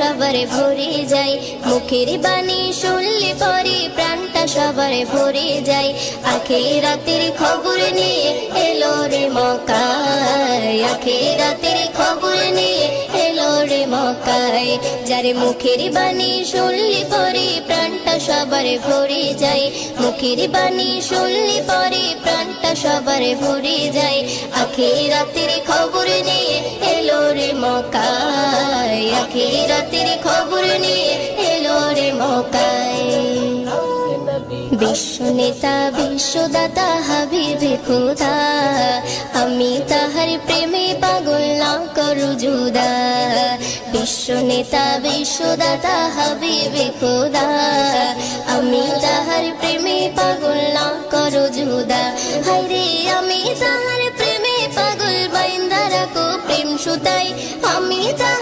সবারে ভরে যায়। মুখের বাণী শুনলে পরে প্রাণটা সবারে ভরে যায়। আখে রাতের খবর নিয়ে এলো রে মকায় আখে রাতের খবর নিয়ে এলো রে মকায় যারে মুখের বাণী শুনলে পরে প্রাণটা সবারে ভরে যায়। মুখের বাণী শুনলে পরে প্রাণটা সবারে ভরে যায়। আখে রাতের খবর নিয়ে এলো রে মকায় আখে রাতের খবর নিয়ে এলো রে মকায়। বিশ্ব নেতা, বিশ্বদাতা, হাবিবে খোদা, আমি তাহার প্রেমে পাগল না করু জুদা বিশ্ব নেতা, বিশ্বদাতা, হাবিবে খোদা, আমি তাহার প্রেমে পাগল না করু জুদা হায়রে, আমি তাহার প্রেমে পাগল বাইন্দা রাখো প্রেম সুতাই আমি তাহার